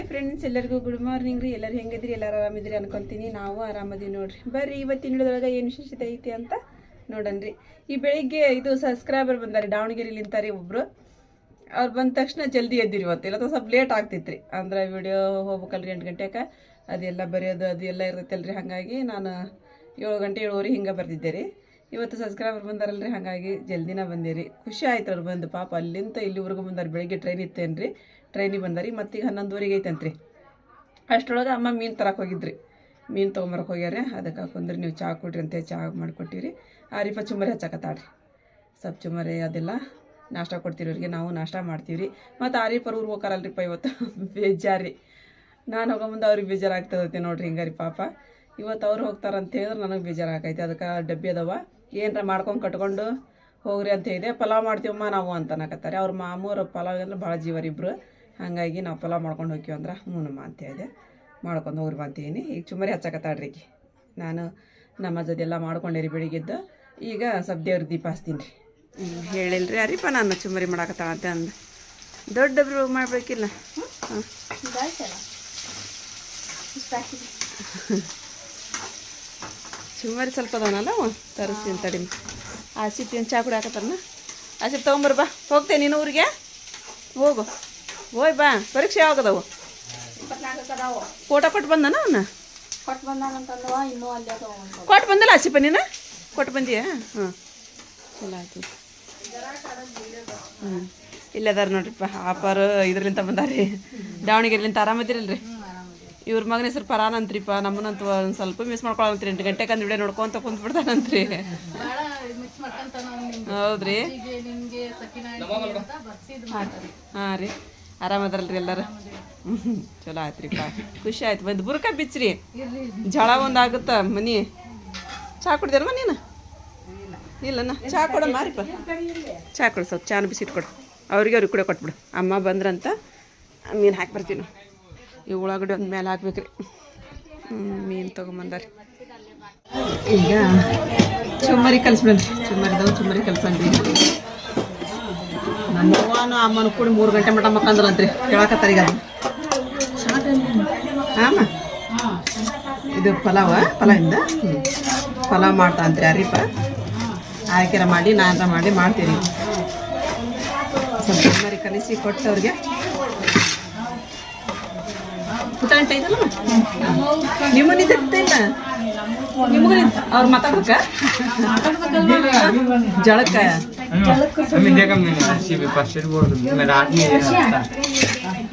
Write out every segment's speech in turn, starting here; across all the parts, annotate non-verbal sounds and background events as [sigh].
Hi friends ಎಲ್ಲರಿಗೂ good morning ರೀ. ಎಲ್ಲರೂ ಹೆಂಗಿದ್ರಿ ಎಲ್ಲರೂ ಆರಾಮಿದ್ರಿ ಅನ್ಕೊಂತೀನಿ. ನಾವು ಆರಾಮದೀವಿ ನೋಡ್ರಿ. ಬರ್ರಿ, ಇವತ್ತಿನ ಹಿಡಿದೊಳಗೆ ಏನು ವಿಶೇಷತೆ ಐತಿ ಅಂತ ನೋಡನ್ರಿ ಈ ಬೆಳಿಗ್ಗೆ ಇದು ಸಬ್ಸ್ಕ್ರೈಬರ್ ಬಂದಾರೆ ದಾವಣಗೆರೆಲಿಂತಾರೆ ಒಬ್ರು. ಅವ್ರು ಬಂದ ತಕ್ಷಣ ಜಲ್ದಿ ಎದ್ದಿರಿ ಇವತ್ತು. ಇಲ್ಲ ಸ್ವಲ್ಪ ಲೇಟ್ ಆಗ್ತಿತ್ತು ರೀ ಅಂದ್ರೆ ವಿಡಿಯೋ ಹೋಗ್ಬೇಕಲ್ರಿ ಎಂಟು ಗಂಟೆಗೆ ಅದೆಲ್ಲ ಬರೆಯೋದು, ಅದು ಎಲ್ಲ ಇರ್ತೈತಲ್ರಿ. ಹಾಗಾಗಿ ನಾನು ಏಳು ಗಂಟೆ, ಏಳುವರೆ ಹಿಂಗೆ ಬರ್ತಿದ್ದೆ ರೀ. ಇವತ್ತು ಸಬ್ಸ್ಕ್ರೈಬರ್ ಬಂದಾರಲ್ರಿ. ಹಾಗಾಗಿ ಜಲ್ದಿನ ಬಂದಿರಿ. ಖುಷಿ ಆಯ್ತು ಅವ್ರು ಬಂದು. ಪಾಪ ಅಲ್ಲಿಂದ ಇಲ್ಲಿವರೆಗೂ ಬಂದಾರೆ. ಬೆಳಿಗ್ಗೆ ಟ್ರೈನ್ ಇತ್ತೇನ್ರಿ. ಟ್ರೈನಿಗೆ ಬಂದಾರಿ ಈಗ ಹನ್ನೊಂದುವರೆಗೆ ಐತಂತ್ರಿ. ಅಷ್ಟರೊಳಗೆ ಅಮ್ಮ ಮೀನು ತರಕ್ಕೆ ಹೋಗಿದ್ರಿ. ಮೀನು ತೊಗೊಂಬರಕ್ಕೆ ಹೋಗ್ಯಾರ, ಅದಕ್ಕೆ ಹಾಕೊಂಡ್ರಿ ನೀವು ಚಹಾ ಕೊಡ್ರಿ ಅಂತ ಚಹಾ ಮಾಡಿಕೊಟ್ಟಿರಿ ಆರಿಪ ಚುಮ್ಮರಿ ಹಚ್ಚಕತ್ತಾಳ್ರಿ. ಸಬ್ ಚುಮ್ಮರಿ ಅದೆಲ್ಲ ನಾಷ್ಟ ಕೊಡ್ತೀರಿ ಅವ್ರಿಗೆ, ನಾವು ನಾಷ್ಟ ಮಾಡ್ತೀವಿ ರೀ ಮತ್ತು ಆರಿಪರ್ ಊರು ಹೋಗಾರಲ್ರಿಪ್ಪ ಇವತ್ತು. [laughs] ಬೇಜಾರಿ. ನಾನು ಹೋಗೋ ಮುಂದೆ ಅವ್ರಿಗೆ ಬೇಜಾರಾಗ್ತದೈತೆ ನೋಡ್ರಿ ಹಿಂಗಾರಿ ಪಾಪ. ಇವತ್ತು ಅವ್ರು ಹೋಗ್ತಾರಂತ ಹೇಳಿದ್ರೆ ನನಗೆ ಬೇಜಾರಾಗೈತೆ. ಅದಕ್ಕೆ ಡಬ್ಬಿ ಅದಾವ. ಏನರ ಮಾಡ್ಕೊಂಡು ಕಟ್ಕೊಂಡು ಹೋಗ್ರಿ ಅಂತ ಹೇಳಿದೆ. ಪಲಾವ್ ಮಾಡ್ತೀವಮ್ಮ ನಾವು ಅಂತ ಅನ್ನಕತ್ತಾರೆ. ಅವ್ರ ಮಾಮೂರು ಪಲಾವ್ ಅಂದ್ರೆ ಭಾಳ ಜೀವರ ಇಬ್ಬರು ಹಾಗಾಗಿ ನಾವು ಪಲಾವ್ ಮಾಡ್ಕೊಂಡು ಹೋಗ್ತೀವಿ ಅಂದ್ರೆ ಹ್ಞೂನಮ್ಮ ಅಂತ ಹೇಳಿದೆ. ಮಾಡ್ಕೊಂಡು ಹೋಗ್ರಿ ಅಂತೀನಿ ಈಗ ಚುಮರಿ ಹಚ್ಚಕತ್ತಾಡ್ರಿ ನಾನು ನಮ್ಮ ಅಜದ್ದೆಲ್ಲ ಮಾಡ್ಕೊಂಡೆ ರೀ ಬೆಳಿಗ್ಗೆದ್ದು. ಈಗ ಸ್ವಲ್ಪ ದೇವ್ರ ದೀಪ ಹಚ್ತೀನಿ ರೀ. ಹೇಳಿಲ್ರಿ. ಅರಿಪ, ನಾನು ಚುಮ್ಮರಿ ಮಾಡಾಕತ್ತಾಳ ಅಂತ ದೊಡ್ಡ ಮಾಡಬೇಕಿಲ್ಲ? ಹಾಂ ಚುಮ್ಮರಿ ಸ್ವಲ್ಪ ಅದಾವನಲ್ಲ ತರಿಸ್ತೀನಿ ತಡಿ. ಆಸಿಪ್ ಏನು ಚಾ ಕುಡಿ ಹಾಕತ್ತಾರನ ಆಸಿಪ್ ತೊಗೊಂಬರ್ಬಾ. ಹೋಗ್ತೇನೆ ನೀನು ಊರಿಗೆ? ಹೋಗು. ಹೋಯ್ ಬಾ ಪರೀಕ್ಷೆ ಯಾವಾಗದವು? ಫೋಟೋ ಕೊಟ್ಟು ಬಂದನ ಅವನ್ನ? ಕೊಟ್ಟು ಬಂದಲ್ಲ ಆಸಿಪ ನೀನು? ಕೊಟ್ಟು ಬಂದಿಯಾ? ಹಾಂ ಇಲ್ಲ ಆಯ್ತು ಹ್ಞೂ ಇಲ್ಲದಾರ ನೋಡ್ರಿಪ್ಪ ಆಪರ್ ಇದ್ರಲಿಂತ ಬಂದಾರಿ. ದಾವಣಗೆರೆಲಿಂತ ಆರಾಮದಿರಲ್ರಿ? ಇವ್ರ ಮಗನ ಹೆಸರು ಪರಾನ್ ಅಂತ್ರಿಪ್ಪ ನಮ್ಮನಂತ ಒಂದು ಸ್ವಲ್ಪ ಮಿಸ್ ಮಾಡ್ಕೊಳಂತ್ರಿ ಎಂಟು ಗಂಟೆಗೆ ಅಂದ್ ವಿಡಿಯೋ ನೋಡ್ಕೊಂತ ಕುಂತ್ ಬಿಡ್ತಾನಂತ್ರಿ. ಭಾಳ ಮಿಸ್ ಮಾಡ್ಕೊಂತಾನ ನಿಮ್ಗೆ ಹೌದ್ರಿ ಹಾಂ ರೀ. ಆರಾಮದಾರಲ್ರಿ ಎಲ್ಲರೂ? ಚಲೋ ಆಯ್ತು ರೀ ಖುಷಿ ಆಯ್ತು. ಬಂದು ಬುರ್ಕ ಬಿಚ್ಚ್ರಿ. ಜಳ ಒಂದು ಆಗುತ್ತ ಮನಿ? ಚಾ ಕುಡ್ದೇನಮ್ಮ ನೀನು? ಇಲ್ಲನ? ಚಾ ಕೊಡ ಮಾರಿಪ್ಪ ಚಾ ಕೊಡು ಸ್ವಲ್ಪ ಚಾನ ಬಿಸಿಟ್ಟು ಕೊಡು ಅವ್ರಿಗೆ ಅವ್ರಿಗೆ ಕೂಡ ಕೊಟ್ಬಿಡು. ಅಮ್ಮ ಬಂದ್ರಂತ ಮೀನು ಹಾಕಿ ಬರ್ತೀನಿ ಈ ಉಳ್ಳಾಗಡ್ಡೆ ಒಂದು ಮೇಲೆ ಹಾಕ್ಬೇಕ್ರಿ. ಮೀನು ತೊಗೊಂಬಂದಾರಿ. ಈಗ ಚುಮ್ಮರಿ ಕಲ್ಸ್ಬಿಡ್ರಿ ಚುಮ್ಮರಿದವ್ ಚುಮ್ಮರಿ ಕಲ್ಸನ್ರಿ ನಮ್ಮ ಅವ್ವನು ಅಮ್ಮನ ಕೂಡಿ ಮೂರು ಗಂಟೆ ಮಟ ಮಕ್ಕಂದ್ರಂತ್ರಿ ಹೇಳಕತ್ತಾರ ಈಗ ಹಾಂ ಇದು ಪಲಾವ ಪಲಾವಿಂದ? ಪಲಾವ್ ಮಾಡ್ತಾ ಅಂತ್ರಿ ಅರಿಪ ಆಯ್ಕೆರ ಮಾಡಿ ನಾನರ ಮಾಡಿ ಮಾಡ್ತೀರಿ ಸ್ವಲ್ಪ ಮರಿ ಕಲಿಸಿ ಕೊಟ್ಟು ಅವ್ರಿಗೆ ಪುಟಾಂಟ ಇದಲ್ಲ ನಿಮ್ಮ ನಿಂತಿಲ್ಲ ನಿಮಗೂ ಅವ್ರು ಮಾತಾಡ್ಬೇಕ? ಜಳಕ್ಕ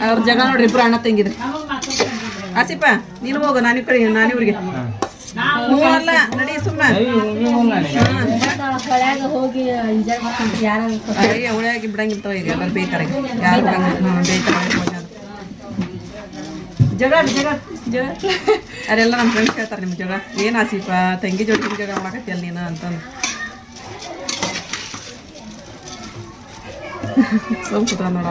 ಅವ್ರ ಜಗ ನೋಡ್ರಿ, ಇಬ್ರು ಅಣ್ಣ ತಂಗಿದ್ರೆ. ಆಸಿಪ ನೀನು ಹೋಗು, ನಾನು ಕಡೆ, ನಾನು ಇವ್ರಿಗೆ. ಹೂವಲ್ಲ ನಡಿ ಸುಮ್ಮನೆ ಹೊಳ್ಯಾಗ ಈಗ, ಎಲ್ಲರೂ ಬೇಯ್ತಾರೆ. ಯಾರು ಬೇಯ್ತಾರೆ. ಜಗಳ ಜಗಳ ಜಗಳ ನಮ್ಮ ಫ್ರೆಂಡ್ಸ್ ಕೇಳ್ತಾರೆ ನಿಮ್ಮ ಜಗಳ ಏನು ಆಸಿಪ ತಂಗಿ ಜೊತೆ ಜಗಳ ಮಾಡಕತ್ತಿ ಅಲ್ಲಿನ ನೀನು ಅಂತಂದು. ಕುತ್ರ ನೋಡ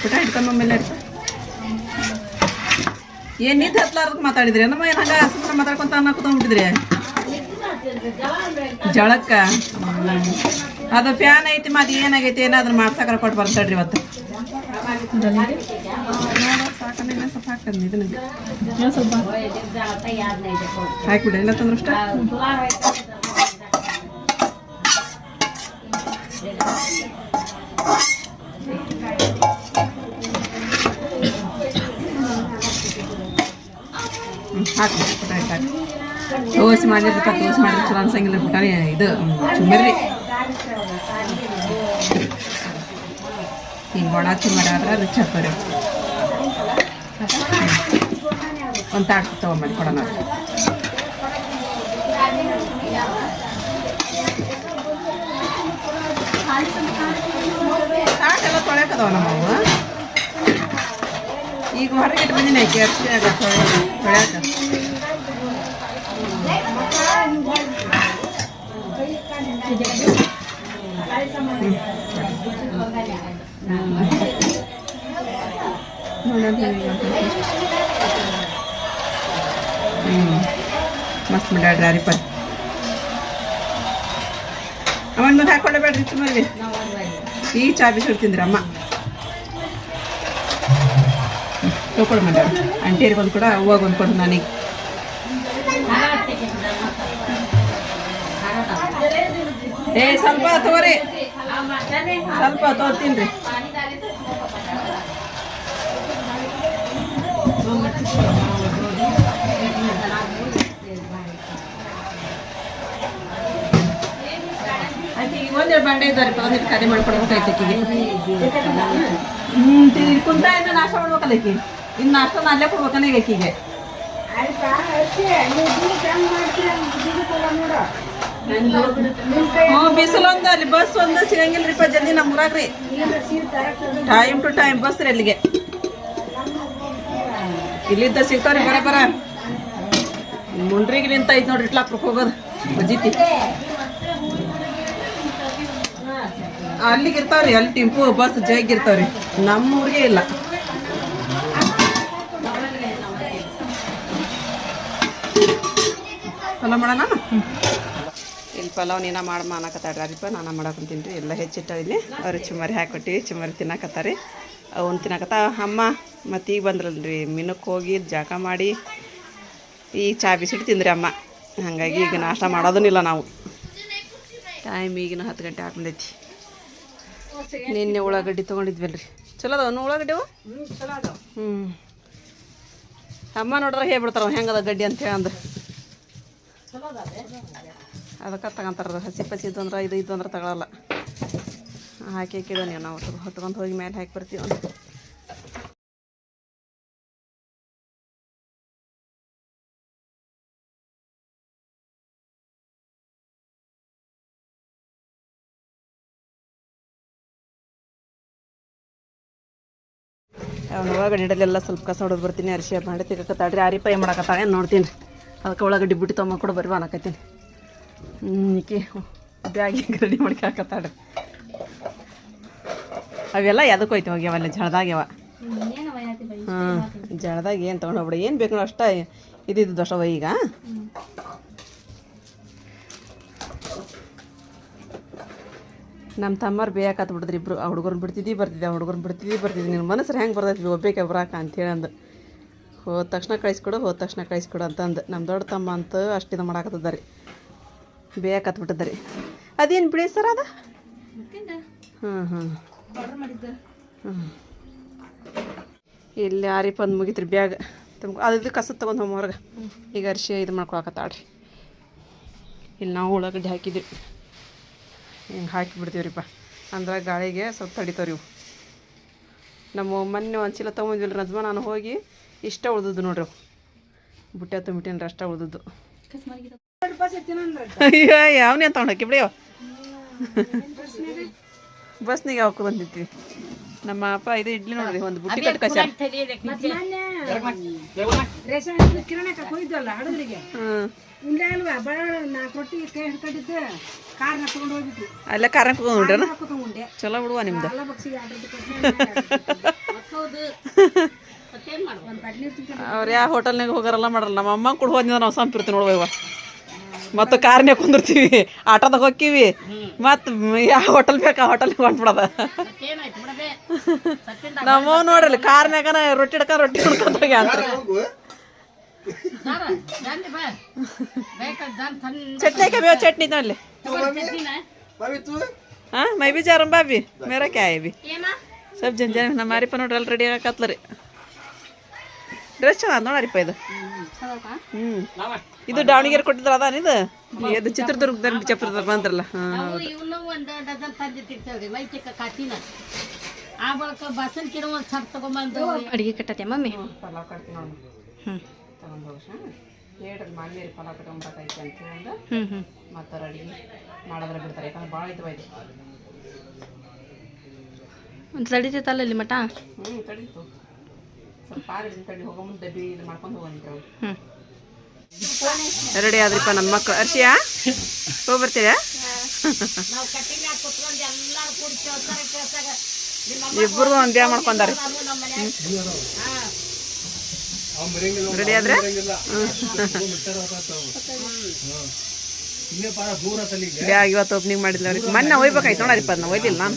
ಪುಟ ಹಿಡ್ಕೊಂಡು ಮೇಲೆ ಏನ್ ನಿಂತ ಹತ್ಲಾರ್ದಕ್ಕೆ ಮಾತಾಡಿದ್ರಿ ನಮ್ಮ ಏನ್ ಹಂಗ ಸುಮ್ಮನೆ ಮಾತಾಡ್ಕೊಂತ ಅನ್ನ ಕುತ್ಕೊಂಡ್ಬಿಟ್ಟಿದ್ರಿ ಜಳಕ್ಕ. ಅದು ಫ್ಯಾನ್ ಐತಿ ಮತ್ತೆ ಏನಾಗೈತಿ ಏನಾದ್ರು ಮಾಡ್ಸಕ್ರ ಕೊಟ್ಟು ಬರ್ತಾಡ್ರಿ ಇವತ್ತು. ಎಲ್ಲ ಹಾಕ್ಬಿಡಿ ಇಲ್ಲ ತಂದ್ರೆ ಅಷ್ಟ ಹ್ಮ್, ಹಾಕ್ರಿ ಪುಟ ಹಿಟ್ಟು ಹಾಕಿ ದೋಸೆ ಮಾಡಿರ್ಬೇಕು ದೋಸೆ ಮಾಡಿದ್ರೆ ಚಲೋ ಅನ್ಸಂಗಿಲ್ಲ ಬಿಟ್ಟಾನೆ ಇದು ಚುಮ್ಮರಿ ಹಿಂಗೆ ಒಣ ಚುಮ್ಮರಿ ರುಚಿ ಹಾಕೋರಿ ಒಂದು ತಾಟ್ ತೊಗೊಂಬಂದು ಕೊಡೋಣ. ತಾಟೆಲ್ಲ ತೊಳ್ಯಾಕದವ ನಮ್ಮವು ಈಗ ಹೊರಗೆ ಇಟ್ಟು ಬಂದಿನಿ ಆಕೆ ಅಷ್ಟೇ ಆಗ ತೊಳ್ಯಾಕ ಹ್ಞೂ ಮಸ್ತ್ ಮಾಡ್ಯಾಡ್ರಿ ಅರಿಪತ್ ಅವನ ಮುಂದೆ ಹಾಕೊಳ್ಳಬೇಡ್ರಿ ಸುಮ್ಮನೆ ಈ ಚಾ ಬಿಸಿಲು ತಿಂದ್ರಿ ಅಮ್ಮ. ತಗೊಳ್ ಮೇಡಮ್ ಅಂಟೇರಿಗೆ ಒಂದು ಕೂಡ ಹೂವಾಗ ಒಂದು ಕೊಡು ನನಗೆ. ಏ, ಸ್ವಲ್ಪ ತಗೋರಿ. ಸ್ವಲ್ಪ ತೋರ್ತೀನಿ ರೀ. ಒಂದೆರಡು ಬಂಡೆ ಇದ್ದಾರೆ ಒಂದಿಟ್ಟು ಕರೆ ಮಾಡ್ಕೊಡ್ಬೇಕಾಯ್ತು ಆಕಿಗೆ ಹ್ಞೂ ಕುಂತ ಇನ್ನು ನಾಷ್ಟ ಮಾಡ್ಬೇಕಲ್ಲ ಆಕಿ ಇನ್ನು ನಾಷ್ಟ ಅಲ್ಲೇ ಕೊಡ್ಬೇಕನ್ನ ಈಗ ಆಕಿಗೆ ಹ್ಞೂ ಬಿಸಿಲು ಒಂದು ಅಲ್ಲಿ ಬಸ್ ಒಂದು ಸಿಗಂಗಿಲ್ರಿಪ್ಪ ಜಲ್ದಿ ನಮ್ಮ ಊರಾಗ್ರಿ. ಟೈಮ್ ಟು ಟೈಮ್ ಬಸ್ ರೀ ಅಲ್ಲಿಗೆ. ಇಲ್ಲಿದ್ದ ಸಿಗ್ತಾವ್ರಿ ಬರ ಬರ. ಮುಂಡ್ರಿಗೆ ನಿಂತ ಐತ್ ನೋಡ್ರಿ ಇಟ್ಲಾಕ್ ಹೋಗೋದು. ಬಜಿತಿ ಅಲ್ಲಿಗೆ ಇರ್ತಾವ್ರಿ ಅಲ್ಲಿ ಟಿಂಪು ಬಸ್ ಜಗ್ ಇರ್ತಾವ್ರಿ. ನಮ್ಮ ಊರಿಗೆ ಇಲ್ಲ. ಪಲಾವ್ ಮಾಡೋಣ? ಇಲ್ಲಿ ಪಲಾವ್ ನೀನ ಮಾಡಿ ಮಾಡಕತ್ತಾಡ್ರಿ ಅರಿಪ ನಾನು ಮಾಡಕೊಂತೀನಿ ಎಲ್ಲ ಎಲ್ಲ ಇಲ್ಲಿ. ಅವ್ರು ಚುಮ್ಮರಿ ಹಾಕೊಟ್ಟಿವಿ ಚುಮ್ಮರಿ ತಿನ್ನಕತ್ತಾರಿ. ಅವ್ನು ತಿನ್ನಕತ್ತ? ಅಮ್ಮ ಮತ್ತು ಈಗ ಬಂದ್ರಲ್ರಿ. ಮಿನಕ್ಕೆ ಹೋಗಿ ಜಾಕ ಮಾಡಿ ಈಗ ಚಾ ಬಿಸಿಟ್ಟು ತಿಂದ್ರಿ ಅಮ್ಮ. ಹಾಗಾಗಿ ಈಗ ನಾಷ್ಟ ಮಾಡೋದನ್ನಿಲ್ಲ ನಾವು. ಟೈಮ್ ಈಗಿನ ಹತ್ತು ಗಂಟೆ ಹಾಕೊಂಡೈತಿ ನಿನ್ನೆ ಉಳ್ಳಾಗಡ್ಡಿ ತೊಗೊಂಡಿದ್ವಲ್ರಿ. ಚಲೋ ಅದಾವ ಉಳ್ಳಾಗಡ್ಡಿ ಹ್ಞೂ ಅಮ್ಮ ನೋಡ್ರೆ ಹೇಳ್ಬಿಡ್ತಾರ ಹೆಂಗದ ಗಡ್ಡಿ ಅಂತ ಹೇಳಿ ಅಂದ್ರೆ ಅದಕ್ಕೆ ತಗೊಂತಾರ ಹಸಿ ಪಸಿ ಇದ್ದು ಅಂದ್ರೆ ಇದು ಇದ್ದು ಅಂದ್ರೆ ತಗೊಳಲ್ಲ. ಹಾಕಿ ಹಾಕಿದ ನೀವು ನಾವು. ಹೊತ್ಕೊಂಡು ಹೋಗಿ ಮೇಲೆ ಹಾಕಿ ಬರ್ತೀವಿ ಅವ್ನ ಇಡಲೆಲ್ಲ ಸ್ವಲ್ಪ ಕಸ ಹೊಡೆದು ಬರ್ತೀನಿ ಅರಿಶಿ ಮಾಡಿ ತೆಗಕತ್ತಾಳ್ರಿ ಆರಿ ಪೈ ಮಾಡಕತ್ತಾಳೆ ನೋಡ್ತೀನಿ. ಅದಕ್ಕೆ ಒಳಗಡೆ ಬಿಟ್ಟು ತೊಮ್ಮ ಕೂಡ ಬರುವ ಅನ್ನಕತ್ತೀನಿ. ಈಕಿ ಬ್ಯಾಗಿ ರೆಡಿ ಮಾಡ್ಕೆ ಹಾಕತ್ತಾಡ್ರಿ ಅವೆಲ್ಲ ಎದಕ್ಕೆ ಹೋಯ್ತು ಹೋಗ್ಯಾವಲ್ಲ ಜಳದಾಗ್ಯಾವ ಹಾಂ ಜಳದಾಗ ಏನು ತೊಗೊಂಡೋಗ್ಬಿಡಿ ಏನು ಬೇಕು ಅಷ್ಟ ಇದಿದ್ದು ದೋಷವ ಈಗ. ನಮ್ಮ ತಮ್ಮರು ಬೇಯಕತ್ ಬಿಡಿದ್ರಿ ಇಬ್ರು. ಆ ಹುಡುಗರನ್ನ ಬಿಡ್ತಿದ್ದಿ, ಬರ್ತಿದ್ದೆ, ಆ ಹುಡುಗರನ್ನ ಬಿಡ್ತಿದ್ದಿ, ಬರ್ತಿದ್ದೆ. ನಿನ್ನ ಮನಸ್ಸು ಹೆಂಗೆ ಬರ್ತೈತಿ ಒಬ್ಬೇಕೆ ಬರಾಕ ಅಂತೇಳಿ ಅಂದು. ಹೋದ ತಕ್ಷಣ ಕಳಿಸ್ಕೊಡು, ಹೋದ ತಕ್ಷಣ ಕಳಿಸ್ಕೊಡು ಅಂತಂದು ನಮ್ಮ ದೊಡ್ಡ ತಮ್ಮ ಅಂತ ಅಷ್ಟಿದ ಮಾಡಾಕತ್ತದ ರೀ. ಬೇಯಕತ್ ಬಿಟ್ಟದ ಅದೇನು ಬಿಡಿ ಸರ್ ಅದ? ಹಾಂ ಹಾಂ ಇಲ್ಲಿ ಆರಿಪ್ಪ ಒಂದು ಮುಗಿತ್ರಿ ಬ್ಯಾಗ್. ತುಂಬ ಅದು ಇದು ಕಸದ ತೊಗೊಂಡು ಹೋಮ್ ಹೊರಗೆ. ಈಗ ಅರಿಶಿ ಇದು ಮಾಡ್ಕೊಳಕತ್ತಾಳ್ರಿ. ಇಲ್ಲಿ ನಾವು ಉಳ್ಳಾಗಡ್ಡಿ ಹಾಕಿದ್ವಿ. ಹಿಂಗೆ ಹಾಕಿ ಬಿಡ್ತೀವ್ರಿಪ್ಪ ಅಂದ್ರೆ ಗಾಳಿಗೆ ಸ್ವಲ್ಪ ತಡಿತಾವ್ರಿ ಇವು. ನಮ್ಮ ಮೊನ್ನೆ ಒಂದು ಚೀಲ ತೊಗೊಂಡಿಲ್ಲ ರಜ್ಮ ನಾನು ಹೋಗಿ ಇಷ್ಟ ಉಳ್ದದ್ದು ನೋಡ್ರಿ ಅವು ಬುಟ್ಟೆ ತುಂಬಿಟ್ಟಿನ ಅಷ್ಟ ಉಳ್ದದ್ದು. ಅಯ್ಯೋ ಯಾವನೇ ತೊಗೊಂಡಕ್ಕೆ ಬಿಡಿ ಬಸ್ನಿಗೆ ಹಾಕಿ ಬಂದಿದ್ವಿ. ನಮ್ಮ ಅಪ್ಪ ಇದು ಇಡ್ಲಿ ನೋಡ್ರಿ ಒಂದು ಬುಟ್ಟಿ ಕಟ್ ಕಸ ಹ್ಞೂ ಅಲ್ಲ ಖಾರ ಹಾಕೊಂಡ್ರಿ ಚಲೋ ಬಿಡುವ ನಿಮ್ದು. ಅವ್ರು ಯಾವ ಹೋಟೆಲ್ನಾಗ ಹೋಗಾರಲ್ಲ ಮಾಡಲ್ಲ. ನಮ್ಮ ಅಮ್ಮ ಕೂಡ ಹೋದ್ನಿಂದ ನಾವು ಸಂಪಿರ್ತೀವಿ ನೋಡುವ ಮತ್ತು ಕಾರ್ನೇ ಕುಂದಿರ್ತೀವಿ. ಆಟೋದಾಗ ಹೋಕ್ಕೀವಿ ಮತ್ತು ಯಾವ ಹೋಟೆಲ್ ಬೇಕಾ ಹೋಟೆಲ್ ಹೊಂಟ್ಬಿಡದ. ನಮ್ಮ ನೋಡ್ರಿ ಕಾರ್ನಾಗನ ರೊಟ್ಟಿ ಹಿಡ್ಕ ರೊಟ್ಟಿ ಹಿಡ್ಕೊಂತ ಅಂತ. ಚಟ್ನಿ ಬೇವು? ಚಟ್ನಿ ತಗೊಳ್ಳಿ ಹಾಂ ಮೈ ಬಿ ಜಾರಂ ಬಾಬಿ ಮೇರಕ್ಕೆ ಆಯ್ ಬಿ ಸಬ್ ಜನ ಜನ ನಮ್ಮ ಮಾರಿಪ ನೋಡ್ರಿ ಅಲ್ಲಿ ರೆಡಿ ಆಗತ್ತಲ್ಲ ರೀ ಡ್ರೆಸ್ ಚೆನ್ನಾಗಿ ನೋಡಾರಿಪ್ಪ ಇದು. ಹ್ಞೂ ಇದು ದಾವಣಗೆರೆ ಕೊಟ್ಟಿದ್ರ ಅದಾನ ಇದು? ಇದು ಚಿತ್ರದುರ್ಗದ ಚಿತ್ರದುರ್ಗ ಬಂದ್ರಲ್ಲ. ನಾವು ಇವನು ಒಂದು ಡಜನ್ ತಂದಿಟ್ಟಿರ್ತೇವ್ರಿ ವೈದ್ಯಕ ಕಾಟಿನ. ಆ ಬಳಿಕ ಬಸನ್ ಕಿಡ ಒಂದು ಸರ್ ತಗೊಂಬಂದು ಅಡಿಗೆ ಕಟ್ಟತ್ತೆ ಮಮ್ಮಿ. ಪಲಾವ್ ಕಟ್ತೀನಿ ನೋಡಿ. ಹ್ಞೂ ತಗೊಂಡು ಹೇಳ್ರಿ ಮಾನ್ಯರಿ ಪಲಾವ್ ಕಟ್ಕೊಂಬತ್ತೈತಿ ಅಂತ ಹೇಳಿ ಹ್ಞೂ ಹ್ಞೂ ಮತ್ತು ಅಡಿಗೆ ಮಾಡಿದ್ರೆ ಬಿಡ್ತಾರೆ ಯಾಕಂದ್ರೆ ಭಾಳ ಇದು ಇದು ಒಂದು ತಡಿತೈತಲ್ಲ ಇಲ್ಲಿ ಮಠ. ಹ್ಞೂ ತಡೀತು. ಸ್ವಲ್ಪ ಆರು ತಡಿ ಹೋಗೋ ಮುಂದೆ ಡಬ್ಬಿ ಇದು ಮಾಡ್ಕೊಂಡು ಹೋಗಂತೇವೆ ಹ್ಞೂ ರೆಡಿ ಆದ್ರಿಪ್ಪ ನಮ್ಮ ಮಕ್ಕಳು ಅರ್ಷಿಯಾ ಹೋಗಿ ಬರ್ತೀರಾ? ಇಬ್ಬರು ಒಂದೇ ಮಾಡ್ಕೊಂಡಾರೆ. ರೆಡಿ ಆದ್ರೆ? ಬ್ಯಾಗ್ ಇವತ್ತು ಓಪನಿಂಗ್ ಮಾಡಿದ್ಲವ್ರಿ ಮೊನ್ನೆ ಒಯ್ಬೇಕಾಯ್ತು ನೋಡ್ರಿಪ್ಪ ಅದನ್ನ ಒಯ್ದಿಲ್ಲ ನಾನು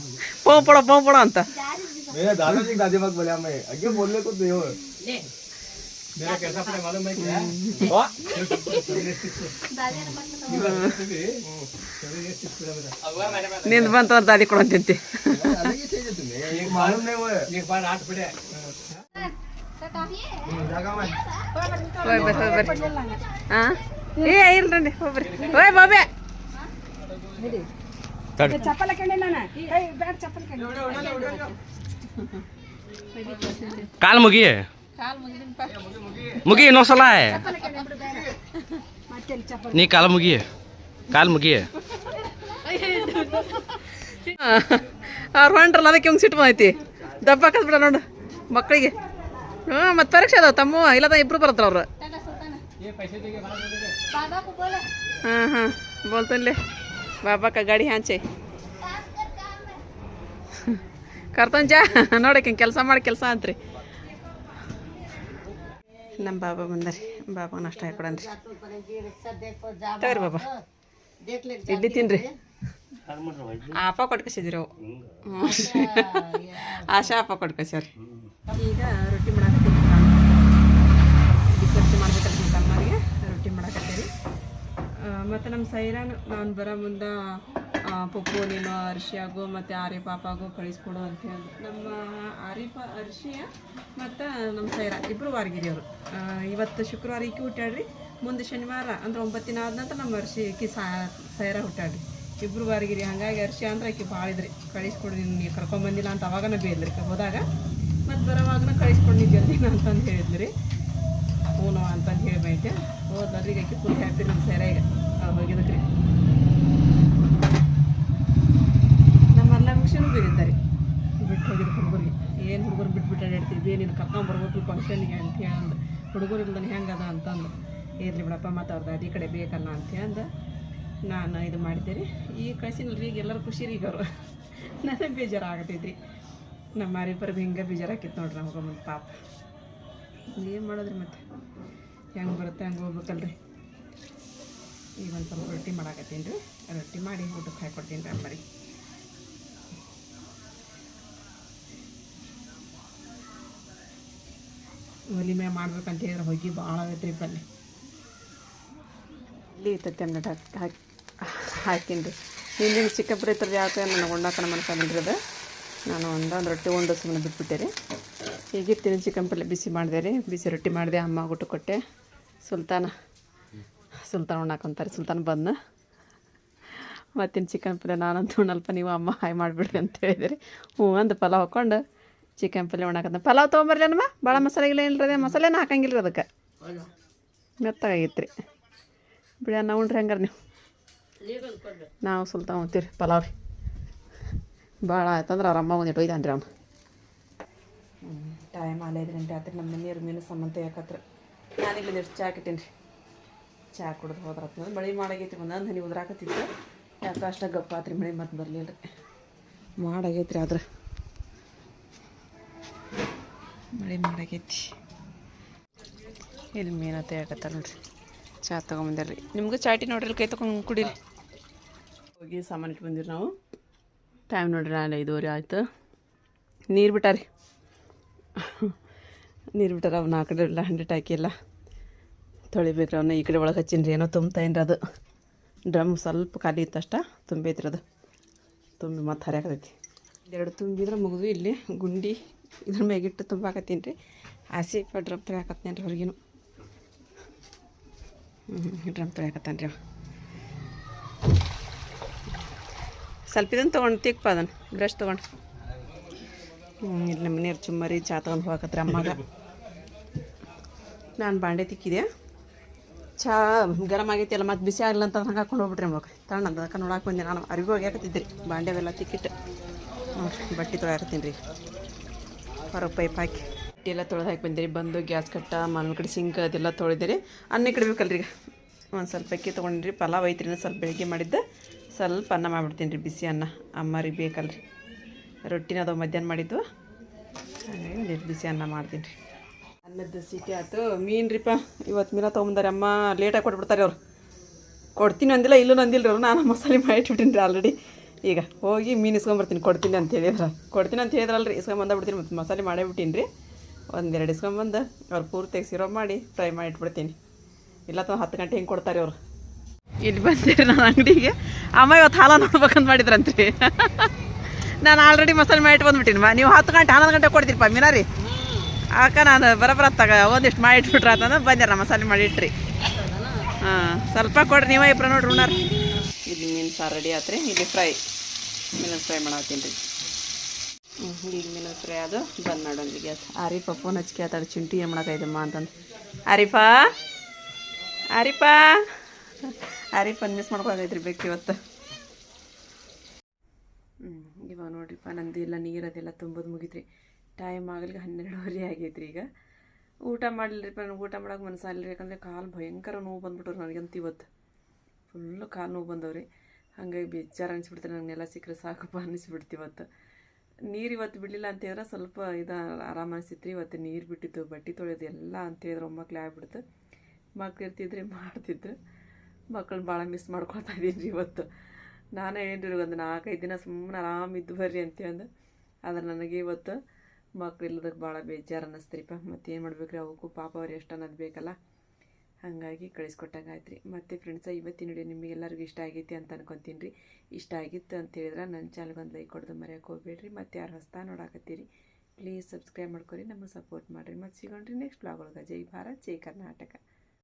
ಪೋಪಡ ಪೋಪಡ ಅಂತ मेरे दादाजी दादी मत बोले मैं आगे बोलने को दे ನಿಂದು ಬಂತ ದಾದಿ ಕೊಡಂತಂತಿ अलग ही चाहिए तुम्हें एक मालूम नहीं वो एक बार आठ पड़े जागा मैं ಹೋಯ್ ಬರ್ರಿ ಹೋಯ್ ಬರ್ರಿ ಹಾಂ ಏ ಇಲ್ರಿ ಹೋಗ್ರಿ ಹೋಯ್ ಬಾಬೆ ಕಾಲ್ ಮುಗಿ. ಮುಗಿ ಇನ್ನೊಂದ್ಸಲ. ನೀ ಕಾಲ್ ಮುಗಿ. ಕಾಲ್ ಮುಗಿ. ಅವ್ರು ಹೊಂಟ್ರಲ್ಲ ಅದಕ್ಕೆ ಹಿಂಗೆ ಸಿಟ್ಟು ಬಂದೈತಿ? ದಪ್ಪ ಕಲ್ಬಿಡ ನೋಡು ಮಕ್ಕಳಿಗೆ ಹ್ಞೂ ಮತ್ತೆ ಪರೀಕ್ಷೆ ಅದಾವ ತಮ್ಮ ಇಲ್ಲದ ಇಬ್ರು ಬರತ್ರ ಅವ್ರು. ಹಾಂ ಹಾಂ ಬೋಲ್ತನ್ಲೆ. ಬಾಬಾ का गाड़ी ಹಾಂಚೆ ಕರ್ತನ್ ಜಾ ನೋಡಕ್ಕೆ ಕೆಲಸ ಮಾಡಿ ಕೆಲಸ ಅಂತ್ರಿ ನಮ್ಮ ಬಾಬಾ ಬಂದರಿ ಬಾಬಾ ನಾಷ್ಟ ಹಾಕೊಡನ್ರಿ ತಗೋರಿ ಬಾಬಾ ಇಡ್ಲಿ ತಿನ್ರಿ ಆಪ ಕೊಟ್ಟು ಕಸಿದ್ರಿ ಅವು ಆಶಾ ಆಪ ಕೊಟ್ಟು ಕಸ್ಯಾರ ಈಗ ರೊಟ್ಟಿ ಮಾಡಾಕತ್ತೀವಿ ಮತ್ತು ನಮ್ಮ ಸೈರಾನ ನಾನು ಬರೋ ಮುಂದೆ ಪಪ್ಪು ನೀನು ಅರ್ಶಿಯಾಗೋ ಮತ್ತು ಆರ್ಯ ಪಾಪಾಗೋ ಕಳಿಸ್ಕೊಡು ಅಂತ ಹೇಳಿ. ನಮ್ಮ ಆರಿಪ ಅರ್ಶಿಯ ಮತ್ತು ನಮ್ಮ ಸೈರಾ ಇಬ್ಬರು ವಾರ್ಗಿರಿ ಅವರು ಇವತ್ತು ಶುಕ್ರವಾರ ಈಕೆ ಹುಟ್ಟಾಡ್ರಿ ಮುಂದೆ ಶನಿವಾರ ಅಂದ್ರೆ ಒಂಬತ್ತಿನ ಆದ ನಂತರ ನಮ್ಮ ಅರ್ಶಿ ಈಕಿ ಸೈರ ಹುಟ್ಟಾಡ್ರಿ ಇಬ್ಬರು ವಾರಗಿರಿ, ಹಾಗಾಗಿ ಅರ್ಶಿ ಅಂದ್ರೆ ಆಕೆ ಭಾಳ ಇದ್ರಿ. ಕಳಿಸ್ಕೊಡು ನೀವು ಕರ್ಕೊಂಬಂದಿಲ್ಲ ಅಂತ ಅವಾಗನ ಬೇದ್ರಿ ಹೋದಾಗ ಮತ್ತು ಬರೋವಾಗನ ಕಳಿಸ್ಕೊಂಡಿದ್ದೆ ಜಲ್ದಿ ಅಂತಂದು ಹೇಳಿದ್ರಿ. ಹ್ಞೂ ಅಂತಂದು ಹೇಳಿ ಬೈತೆ ಹೋದ್ರಿ ಆಕೆ ಫುಲ್ ಹ್ಯಾಪಿ ನಮ್ಮ ಸೈರಾ ಈಗ. ಹೋಗಿದ್ದಕ್ರಿ ನಮ್ಮೆಲ್ಲ ಮುಗಿಸ್ಕೊಂಡು ಬೀರಿದ್ದಾರೆ ಬಿಟ್ಟು ಹೋಗಿದ್ದು ಹುಡುಗರಿಗೆ. ಏನು ಹುಡುಗರು ಬಿಟ್ಬಿಟ್ಟು ಅಡ್ಯಾಡ್ತೀವಿ ನೀನು ಕರ್ಕೊಂಬರ್ಬೇಕು ಫಂಕ್ಷನ್ಗೆ ಅಂತ ಹೇಳಂದು. ಹುಡುಗರು ಇಲ್ದನೆ ಹೆಂಗದ ಅಂತಂದು. ಇರ್ಲಿ ಬಿಡಪ್ಪ, ಮತ್ತು ಅವ್ರದ್ದು ಅದೇ ಕಡೆ ಬೇಕಲ್ಲ ಅಂತ ಅಂದು ನಾನು ಇದು ಮಾಡಿದ್ದೀರಿ ಈಗ ಕಳ್ಸಿನಲ್ರಿ ಈಗ ಎಲ್ಲರೂ ಖುಷಿ ರೀ ಈಗ ಅವರು. [laughs] ನನಗೆ ಬೇಜಾರು ಆಗತೈತ್ರಿ ನಮ್ಮ ಮಾರಿಬ್ಬರು ಹಿಂಗೆ ಬೇಜಾರಾಕಿತ್ತು ನೋಡ್ರಿ ನಮ್ಗೆ ಒಂದು ಪಾಪ. ಏನು ಮಾಡೋದ್ರಿ ಮತ್ತೆ? ಹೆಂಗೆ ಬರುತ್ತೆ, ಹಂಗೆ ಹೋಗ್ಬೇಕಲ್ರಿ? ಈಗ ಒಂದು ಸ್ವಲ್ಪ ರೊಟ್ಟಿ ಮಾಡಾಕತ್ತೀನಿ ರೀ. ರೊಟ್ಟಿ ಮಾಡಿ ಊಟಕ್ಕೆ ಹಾಕೊಡ್ತೀನಿ ರೀ ಅಂಬರಿ ಒಲಿ ಮ್ಯಾಗ ಮಾಡ್ಬೇಕಂತ ಹೇಳಿದ್ರೆ ಹೊಗೆ ಭಾಳ ಆಗೈತ್ರಿ ಪಲ್ಲೆ ಇಲ್ಲಿ ಇರ್ತೈತಿ ಅಂದ್ರೆ ಹಾಕಿ ಹಾಕಿ ಹಾಕಿನಿ ರೀ. ಹಿಂದಿನ ಚಿಕ್ಕಪ್ಪರ ಇತ್ತು ಯಾಕೆ ನನಗೆ ಉಣ್ಣಾಕಣ ಮನ್ಕೊಂಡಿರಿ ಅದು ನಾನು ಒಂದೊಂದು ರೊಟ್ಟಿ ಉಂಡು ಸುಮ್ಮನೆ ಬಿಟ್ಬಿಟ್ಟೆ ರೀ. ಈಗಿರ್ತೀನಿ ಚಿಕನ್ ಪಲ್ಲೆ ಬಿಸಿ ಮಾಡಿದೆ ರೀ. ಬಿಸಿ ರೊಟ್ಟಿ ಮಾಡಿದೆ, ಅಮ್ಮ ಊಟ ಕೊಟ್ಟೆ. ಸುಲ್ತಾನ. ಸುಲ್ತಾನ ಉಣ್ಣಾಕೊಂತಾರೆ ಸುಲ್ತಾನ್ ಬಂದ. ಮತ್ತಿನ್ನು ಚಿಕನ್ ಪಲ್ಯ ನಾನಂತೂ ಉಣ್ಣಲ್ಪ, ನೀವು ಅಮ್ಮ ಹಾಯ್ ಮಾಡಿಬಿಡ್ರಿ ಅಂತ ಹೇಳಿದ್ರಿ. ಹ್ಞೂ ಅಂದು, ಪಲಾವ್ ಹಾಕ್ಕೊಂಡು ಚಿಕನ್ ಪಲ್ಯ ಉಣ್ಣಾಕಂತ ಪಲಾವ್ ತೊಗೊಂಬರ್ರಿ ಅಮ್ಮ ಭಾಳ ಮಸಾಲೆ ಇಲ್ಲ ಅದೇ? ಮಸಾಲೆನ ಹಾಕಂಗಿಲ್ಲ ರೀ ಅದಕ್ಕೆ. ಮೆತ್ತಾಗೈತ್ರಿ ಬಿಡಿ ಅನ್ನ ಉಣ್ರಿ ಹಂಗಾರೆ ನೀವು. ನಾವು ಸುಲ್ತಾನ್ ಉಣ್ತೀವಿ ರೀ ಪಲಾವ್ ರೀ. ಭಾಳ ಆಯ್ತಂದ್ರೆ ಅವ್ರ ಅಮ್ಮ ಒಂದು ಇಟ್ಟು ಒಯ್ದಾನ್ರಿ ಅವನು. ಟೈಮ್ ಅಲ್ಲ ಐದು ಗಂಟೆ ಆತ್ರಿ. ನಮ್ಮ ಮನೆಯವ್ರ ಮೀನು ಸಂಬಂಧ ಯಾಕತ್ರ ನಾನೀಗ ಇಟ್ಟೀನಿ ರೀ ಚಾ ಕುಡಿದು ಹೋದ್ರ ಮಳೆ ಮಾಡಾಗೈತಿ ಒಂದೊಂದು ಹನಿ ಉದ್ರಾಕತ್ತಿತ್ತು. ಯಾಕೆ ಅಷ್ಟ ಗಪ್ಪ ಆತ್ರಿ ಮಳೆ ಮತ್ತೆ ಬರಲಿಲ್ಲ ರೀ ಮಾಡಾಗೈತ್ರಿ ಆದ್ರೆ. ಮಳೆ ಮಾಡಾಗೈತಿ. ಇಲ್ಲಿ ಮೀನ ತೆಗಿಯಕತ್ತಾರ ನೋಡ್ರಿ. ಚಾ ತೊಗೊಂಬಂದಾರ್ರಿ ನಿಮ್ಗೆ ಚಾಟಿ ನೋಡ್ರಿ ಕೈ ತೊಗೊಂಡು ಕುಡೀರಿ. ಹೋಗಿ ಸಾಮಾನು ಇಟ್ಟು ಬಂದಿರಿ ನಾವು. ಟೈಮ್ ನೋಡ್ರಿ ಅಲ್ಲಿ ಐದುವರೆ ಆಯ್ತು. ನೀರು ಬಿಟ್ಟಾರಿ. ನೀರು ಬಿಟ್ಟಾರ ಅವ್ನ ಆ ಕಡೆ ಎಲ್ಲ ತೊಳಿಬೇಕ್ರಿ ಅವನ್ನ ಈ ಕಡೆ ಒಳಗೆ ಹಚ್ಚಿನ್ರಿ. ಏನೋ ತುಂಬ್ತಾಯಿನ್ರಿ ಅದು. ಡ್ರಮ್ ಸ್ವಲ್ಪ ಖಾಲಿ ಇತ್ತಷ್ಟ ತುಂಬೈತ್ರಿ ಅದು. ತುಂಬಿ ಮತ್ತು ಹರಿಯಾಕತೈತಿ ಎರಡು ತುಂಬಿದ್ರೆ ಮುಗಿದು ಇಲ್ಲಿ ಗುಂಡಿ ಇದ್ರ ಮ್ಯಾಗಿಟ್ಟು ತುಂಬಾಕತ್ತೀನಿ ರೀ ಹಸಿ ಡ್ರಮ್ ತೊಳ್ಯಾಕತ್ತೀನಿ ರೀ ಹೊರಗಿನ ಹ್ಞೂ ಡ್ರಮ್ ತೊಳ್ಯಾಕತ್ತಾನ ಸ್ವಲ್ಪ ಇದನ್ನು ತೊಗೊಂಡು ತಿಕ್ಪ ಅದನ್ನು ಬ್ರಷ್ ತೊಗೊಂಡು. ಇಲ್ಲಿ ನಮ್ಮ ಮನೆಯವ್ರು ಚುಮ್ಮರಿ ಚಾ ತೊಗೊಂಡು ಹೋಗಕತ್ರಿ ಅಮ್ಮಾಗ. ನಾನು ಬಾಂಡೆ ತಿಕ್ಕಿದೆ ಚಾ ಗರಂ ಆಗೈತಿ ಎಲ್ಲ, ಮತ್ತೆ ಬಿಸಿ ಆಗಲ್ಲ ಅಂತ ಹಂಗೆ ಹಾಕೊಂಡು ಹೋಗ್ಬಿಟ್ರಿ ಮಗ ತಣ್ಣ ಅದಕ್ಕೆ ನೋಡಕ್ಕೆ ಬಂದೆ ನಾನು. ಅರಿವಿ ಹೋಗ್ಯಾಕತ್ತಿದ್ರಿ ಬಾಂಡೆವೆಲ್ಲ ತಿಕ್ಕಿಟ್ಟು. ನೋಡ್ರಿ, ಬಟ್ಟೆ ತೊಳ್ಯಾಕತ್ತೀನಿ ರೀ. ಹೊರಗೆ ಪೈಪ್ ಹಾಕಿ. ಬಟ್ಟೆ ಎಲ್ಲ ತೊಳೆದು ಹಾಕಿ ಬಂದಿರಿ ಬಂದು ಗ್ಯಾಸ್ ಕಟ್ಟ ಮನ ಕಡೆ ಸಿಂಕ್ ಅದೆಲ್ಲ ತೊಳೆದಿರಿ ಅನ್ನ ಇಡಬೇಕಲ್ರಿ ಈಗ. ಒಂದು ಸ್ವಲ್ಪ ಅಕ್ಕಿ ತೊಗೊಂಡ್ರಿ ಪಲಾವ್ ಐತ್ರಿ ಸ್ವಲ್ಪ ಬೆಳಗ್ಗೆ ಮಾಡಿದ್ದೆ. ಸ್ವಲ್ಪ ಅನ್ನ ಮಾಡಿಬಿಡ್ತೀನಿ ರೀ, ಬಿಸಿ ಅನ್ನ. ಅಮ್ಮರಿಗೆ ಬೇಕಲ್ರಿ. ರೊಟ್ಟಿನ ಅದು ಮಧ್ಯಾಹ್ನ ಮಾಡಿದ್ದು ಹಾಗಾಗಿ ಬಿಸಿ ಅನ್ನ ಮಾಡ್ತೀನಿ ರೀ. ಅನ್ನದ ಸಿಟಿ ಆಯ್ತು. ಮೀನು ರೀಪ ಇವತ್ತು ಮೀನ ತೊಗೊಂಬಂದಾರೆ. ಅಮ್ಮ ಲೇಟಾಗಿ ಕೊಟ್ಬಿಡ್ತಾರೆ ಅವ್ರು. ಕೊಡ್ತೀನಿ ಅಂದಿಲ್ಲ, ಇಲ್ಲೂ ನಂದಿಲ್ಲ ಅವ್ರು. ನಾನು ಮಸಾಲೆ ಮಾಡಿಟ್ಬಿಟ್ಟಿನಿ ರೀ ಆಲ್ರೆಡಿ ಈಗ ಹೋಗಿ ಮೀನು ಇಸ್ಕೊಂಬರ್ತೀನಿ. ಕೊಡ್ತೀನಿ ಅಂತ ಹೇಳಿದ್ರ. ಕೊಡ್ತೀನಿ ಅಂತ ಹೇಳಿದ್ರಲ್ರಿ. ಇಸ್ಕೊಂಬಂದ್ಬಿಡ್ತೀನಿ ಮತ್ತು ಮಸಾಲೆ ಮಾಡೇ ಬಿಟ್ಟಿನಿ ರೀ ಒಂದೆರಡು ಇಸ್ಕೊಂಬಂದು ಅವ್ರು ಪೂರ್ತಿಯಾಗಿ ಸಿರೋ ಮಾಡಿ ಫ್ರೈ ಮಾಡಿಟ್ಬಿಡ್ತೀನಿ ಇಲ್ಲ ತಂದು ಹತ್ತು ಗಂಟೆ ಹಿಂಗೆ ಕೊಡ್ತಾರೆ ಅವರು. ಇಲ್ಲಿ ಬಂದಿರಿ ನಾನು ಅಂಗಡಿಗೆ. ಅಮ್ಮ ಇವತ್ತು ಹಾಲ ನೋಡ್ಬೇಕಂತ ಮಾಡಿದ್ರಂತ್ರಿ. [laughs] ನಾನು ಆಲ್ರೆಡಿ ಮಸಾಲೆ ಮಾಡಿ ಬಂದ್ಬಿಟ್ಟಿನಿ ನೀವು ಹತ್ತು ಗಂಟೆ, ಹನ್ನೊಂದು ಗಂಟೆ ಕೊಡ್ತೀರಿಪ್ಪ ಮೀನಾ ರೀ. ಆಕ ನಾನು ಬರಬರ ತಗ ಒಂದಿಷ್ಟು ಮಾಡಿ ಇಟ್ಬಿಟ್ರೆ ಅಂತಂದ್ರೆ ಬಂದ್ಯಾರ ಮಸಾಲೆ ಮಾಡಿ ಇಟ್ರಿ. ಹಾಂ, ಸ್ವಲ್ಪ ಕೊಡ್ರಿ ನೀವೇ ಇಬ್ಬರು ನೋಡ್ರಿ ಉಣ್ಣಾರ. ಇಲ್ಲಿ ಮೀನು ಸಾರು ರೆಡಿ ಆತ್ರಿ, ಇಲ್ಲಿ ಫ್ರೈ ಮೀನು ಫ್ರೈ ಮಾಡತ್ತೀನಿ ರೀ. ಹ್ಞೂ ಈಗ ಮೀನು ಫ್ರೈ ಅದು, ಬಂದ್ ಮಾಡೋಣ ಗ್ಯಾಸ್ ಆರೀಫ ಫೋನ್ ಹಚ್ಕೆ ಆತಾಡ ಚಿಂಟಿ ಏನು ಮಾಡಕೈದಮ್ಮ ಅಂತಂದು. ಆರಿಫಾ? ಆರಿಫಾ? ಆರಿ ಮಿಸ್ ಮಾಡ್ಕೊಳಕೈತ್ರಿ ಬೇಕು ಇವತ್ತು. ಹ್ಞೂ ಇವಾಗ ನೋಡ್ರಿಪ್ಪ, ನಂದು ಎಲ್ಲ ನೀರು ಅದೆಲ್ಲ ತುಂಬೋದು ಮುಗಿತ್ರಿ. ಟೈಮ್ ಆಗಲಿ ಹನ್ನೆರಡುವರೆ ಆಗೈತ್ರಿ ಈಗ. ಊಟ ಮಾಡಲಿರಿಪ್ಪ ನನಗೆ ಊಟ ಮಾಡೋಕೆ ಮನಸ್ಸಾಗಲಿಲ್ಲ ಯಾಕಂದರೆ ಕಾಲು ಭಯಂಕರ ನೋವು ಬಂದ್ಬಿಟ್ರು ನನಗಂತ ಇವತ್ತು. ಫುಲ್ಲು ಕಾಲು ನೋವು ಬಂದವ್ರಿ. ಹಾಗಾಗಿ ಬೇಜಾರು ಅನಿಸ್ಬಿಡ್ತು ನನಗೆ ನೆಲ ಸಿಕ್ಕರೆ ಸಾಕಪ್ಪ ಅನ್ನಿಸ್ಬಿಡ್ತು ಇವತ್ತು. ನೀರು ಇವತ್ತು ಬಿಡಲಿಲ್ಲ ಅಂತ ಹೇಳಿದ್ರೆ ಸ್ವಲ್ಪ ಇದು ಆರಾಮ ಅನಿಸಿತ್ರಿ, ಇವತ್ತು ನೀರು ಬಿಟ್ಟಿತ್ತು, ಬಟ್ಟೆ ತೊಳೆಯೋದು ಎಲ್ಲ ಅಂತ ಹೇಳಿದ್ರೆ ಒಮ್ಮಕ್ಳು ಆಗ್ಬಿಡ್ತು. ಮಕ್ಳು ಇರ್ತಿದ್ರೆ ಮಾಡ್ತಿದ್ರು. ಮಕ್ಕಳನ್ನ ಭಾಳ ಮಿಸ್ ಮಾಡ್ಕೊಳ್ತಾ ಇದ್ದೀನಿ ಇವತ್ತು. ನಾನೇ ಹೇಳಿರಿ ಒಂದು ನಾಲ್ಕೈದು ದಿನ ಸುಮ್ಮನೆ ಆರಾಮಿದ್ದು ಬರ್ರಿ ಅಂತೇಳಿ ಆದ್ರೆ ನನಗೆ ಇವತ್ತು ಮಕ್ಳು ಇಲ್ಲದಕ್ಕೆ ಭಾಳ ಬೇಜಾರು ಅನ್ನಿಸ್ತ್ರಿಪ್ಪ ಮತ್ತು ಏನು ಮಾಡ್ಬೇಕು ರೀ ಅವಕ್ಕೂ ಪಾಪ ಅವ್ರು ಎಷ್ಟು ಅನ್ನೋದು ಬೇಕಲ್ಲ. ಹಾಗಾಗಿ ಕಳಿಸ್ಕೊಟ್ಟಂಗೆ ಆಯ್ತು ರೀ ಮತ್ತು ಫ್ರೆಂಡ್ಸ ಇವತ್ತಿನ ವಿಡಿಯೋ ನಿಮಗೆಲ್ಲರಿಗೂ ಇಷ್ಟ ಆಗೈತಿ ಅಂತ ಅನ್ಕೊತೀನಿ ರೀ ಇಷ್ಟ ಆಗಿತ್ತು ಅಂತ ಹೇಳಿದ್ರೆ ನನ್ನ ಚಾನಲ್ಗೆ ಒಂದು ಲೈಕ್ ಕೊಡೋದು ಮರೆಯೋಕೆ ಹೋಗ್ಬೇಡ್ರಿ. ಮತ್ತು ಯಾರು ಹೊಸ್ತಾ ನೋಡಾಕತ್ತೀರಿ ಪ್ಲೀಸ್ ಸಬ್ಸ್ಕ್ರೈಬ್ ಮಾಡ್ಕೊರಿ. ನಮಗೆ ಸಪೋರ್ಟ್ ಮಾಡಿರಿ. ಮತ್ತು ಸಿಗೋಣ್ರಿ ನೆಕ್ಸ್ಟ್ ಬ್ಲಾಗ್ ಒಳಗೆ. ಜೈ ಭಾರತ್, ಜೈ ಕರ್ನಾಟಕ.